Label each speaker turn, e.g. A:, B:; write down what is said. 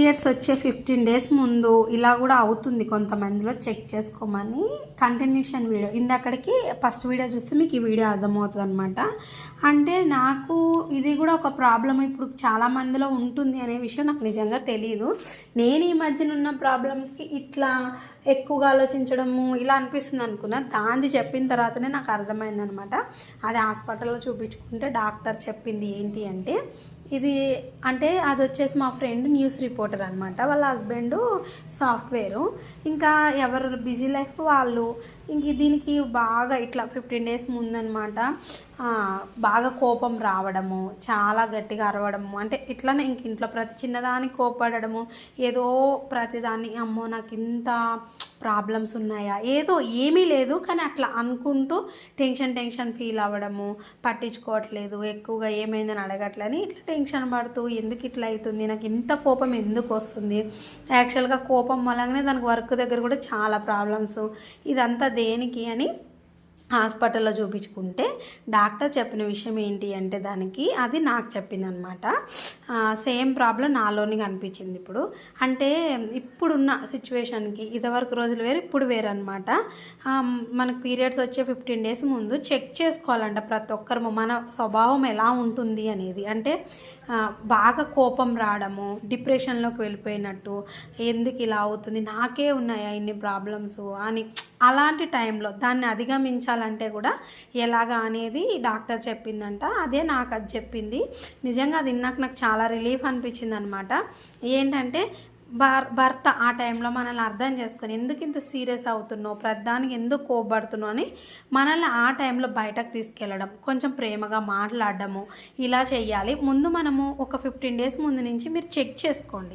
A: Periods వచ్చే fifteen days ముందు ఇలా కూడా అవుతుంది కొంతమందిలో చెక్ చేసుకోమని కంటిన్యూషన్ వీడియో. ఇందక్కడికి ఫస్ట్ వీడియో చూస్తే మీకు ఈ వీడియో అర్థమవుతుంది అనమాట అంటే నాకు ఇది కూడా ఒక ప్రాబ్లం ఇప్పుడు చాలా మందిలో ఉంటుంది అనే విషయం నాకు నిజంగా తెలియదు నేను ఈ మధ్యన ఉన్న ప్రాబ్లమ్స్కి ఇట్లా ఎక్కువగా ఆలోచించడము ఇలా అనిపిస్తుంది అనుకున్నా. దాన్ని చెప్పిన తర్వాతనే నాకు అర్థమైందనమాట అది హాస్పిటల్లో చూపించుకుంటే డాక్టర్ చెప్పింది ఏంటి అంటే ఇది అంటే అది వచ్చేసి మా ఫ్రెండ్ న్యూస్ రిపోర్టర్ అనమాట వాళ్ళ హస్బెండ్ సాఫ్ట్వేరు. ఇంకా ఎవరు బిజీ లైఫ్ వాళ్ళు. ఇంక దీనికి బాగా ఇట్లా ఫిఫ్టీన్ డేస్ ముందనమాట బాగా కోపం రావడము చాలా గట్టిగా అరవడము. అంటే ఇట్లానే ఇంక ఇంట్లో ప్రతి చిన్నదానికి కోపడము ఏదో ప్రతిదాన్ని అమ్మో నాకు ఇంత ప్రాబ్లమ్స్ ఉన్నాయా? ఏదో ఏమీ లేదు కానీ అట్లా అనుకుంటూ టెన్షన్ టెన్షన్ ఫీల్ అవ్వడము పట్టించుకోవట్లేదు ఎక్కువగా ఏమైందని అడగట్లని ఇట్లా టెన్షన్ పడుతూ ఎందుకు ఇట్లా అవుతుంది నాకు ఇంత కోపం ఎందుకు వస్తుంది? యాక్చువల్గా కోపం వల్లనే దానికి వర్క్ దగ్గర కూడా చాలా ప్రాబ్లమ్స్. ఇదంతా దేనికి అని హాస్పిటల్లో చూపించుకుంటే డాక్టర్ చెప్పిన విషయం ఏంటి అంటే దానికి అది నాకు చెప్పింది అనమాట సేమ్ ప్రాబ్లం నాలోని కనిపించింది ఇప్పుడు. అంటే ఇప్పుడున్న సిచ్యువేషన్కి ఇదివరకు రోజులు వేరు ఇప్పుడు వేరు అనమాట మనకు పీరియడ్స్ వచ్చే ఫిఫ్టీన్ డేస్ ముందు చెక్ చేసుకోవాలంట ప్రతి ఒక్కరు మన స్వభావం ఎలా ఉంటుంది అనేది. అంటే బాగా కోపం రావడము డిప్రెషన్లోకి వెళ్ళిపోయినట్టు ఎందుకు ఇలా అవుతుంది నాకే ఉన్నాయా ఇన్ని ప్రాబ్లమ్స్ అని అలాంటి టైంలో దాన్ని అధిగమించాలంటే కూడా ఎలాగా అనేది డాక్టర్ చెప్పిందంట. అదే నాకు అది చెప్పింది. నిజంగా అది నాకు నాకు చాలా రిలీఫ్ అనిపించింది అనమాట ఏంటంటే భర్ భర్త ఆ టైంలో మనల్ని అర్థం చేసుకొని ఎందుకు ఇంత సీరియస్ అవుతున్నావు? ప్రతిదానికి ఎందుకు కోపడుతున్నావు అని మనల్ని ఆ టైంలో బయటకు తీసుకెళ్ళడం కొంచెం ప్రేమగా మాట్లాడడము ఇలా చేయాలి ముందు మనము ఒక ఫిఫ్టీన్ డేస్ ముందు నుంచి మీరు చెక్ చేసుకోండి.